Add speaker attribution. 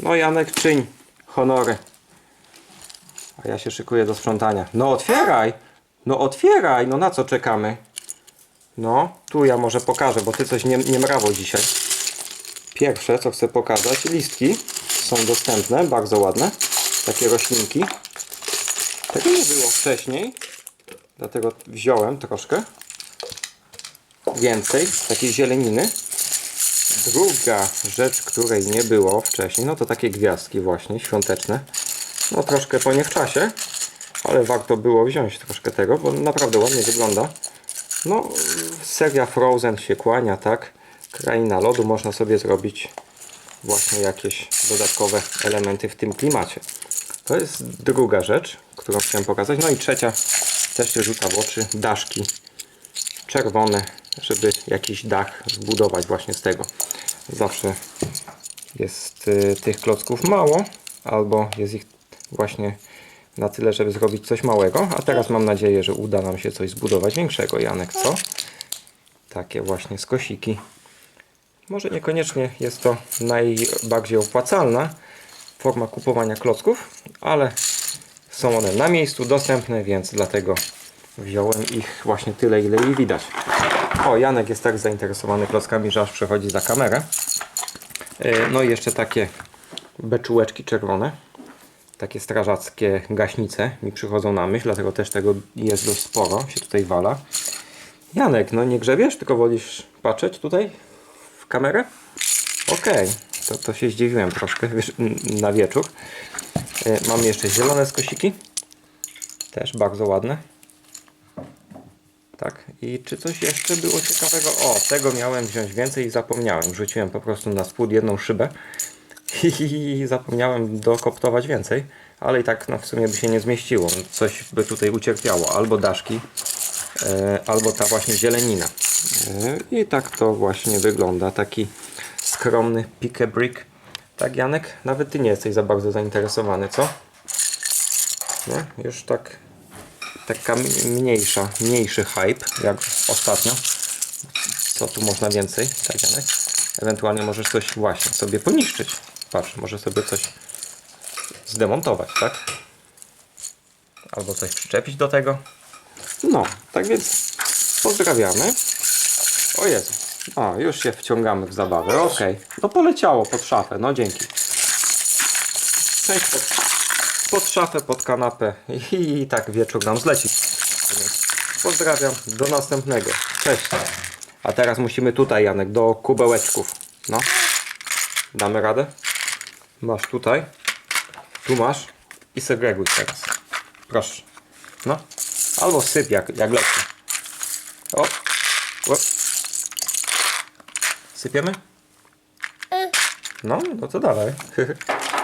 Speaker 1: No Janek, czyń honory. A ja się szykuję do sprzątania. No otwieraj! No otwieraj! No na co czekamy? No, tu ja może pokażę, bo ty coś nie, nie mrawo dzisiaj. Pierwsze, co chcę pokazać, listki są dostępne, bardzo ładne. Takie roślinki. Tego nie było wcześniej, dlatego wziąłem troszkę. Więcej takiej zieleniny. Druga rzecz, której nie było wcześniej, no to takie gwiazdki właśnie, świąteczne. No troszkę po nie w czasie, ale warto było wziąć troszkę tego, bo naprawdę ładnie wygląda. No, seria Frozen się kłania, tak? Kraina lodu, można sobie zrobić właśnie jakieś dodatkowe elementy w tym klimacie. To jest druga rzecz, którą chciałem pokazać. No i trzecia też się rzuca w oczy, daszki czerwone, żeby jakiś dach zbudować właśnie z tego. Zawsze jest y, tych klocków mało, albo jest ich właśnie na tyle, żeby zrobić coś małego. A teraz mam nadzieję, że uda nam się coś zbudować większego, Janek, co? Takie właśnie skosiki. Może niekoniecznie jest to najbardziej opłacalna forma kupowania klocków, ale są one na miejscu dostępne, więc dlatego wziąłem ich właśnie tyle, ile ich widać. O, Janek jest tak zainteresowany klockami, że aż przechodzi za kamerę. Yy, No i jeszcze takie beczułeczki czerwone. Takie strażackie gaśnice mi przychodzą na myśl, dlatego też tego jest dość sporo, się tutaj wala. Janek, no nie grzebiesz, tylko wolisz patrzeć tutaj w kamerę? Okej, to, to się zdziwiłem troszkę na wieczór. Yy, Mam jeszcze zielone skosiki. Też bardzo ładne. Tak, i czy coś jeszcze było ciekawego? O, tego miałem wziąć więcej i zapomniałem. Rzuciłem po prostu na spód jedną szybę i zapomniałem dokoptować więcej, ale i tak no, w sumie by się nie zmieściło. Coś by tutaj ucierpiało, albo daszki, e, albo ta właśnie zielenina. E, I tak to właśnie wygląda, taki skromny pick brick. Tak Janek, nawet ty nie jesteś za bardzo zainteresowany, co? Nie? Już tak taka mniejsza, mniejszy hype, jak ostatnio. Co tu można więcej? Ewentualnie możesz coś właśnie sobie poniszczyć. Patrz, może sobie coś zdemontować, tak? Albo coś przyczepić do tego. No, tak więc pozdrawiamy. O Jezu. A, już się wciągamy w zabawę. Okej. No poleciało pod szafę, no dzięki. Cześć pod, szafę, pod kanapę i, tak wieczór nam zleci. Pozdrawiam, do następnego. Cześć. A teraz musimy tutaj, Janek, do kubełeczków. No. Damy radę? Masz tutaj. Tu masz. I segreguj teraz. Proszę. No. Albo syp jak, jak leci. O. o. Sypiemy? No, no to dalej.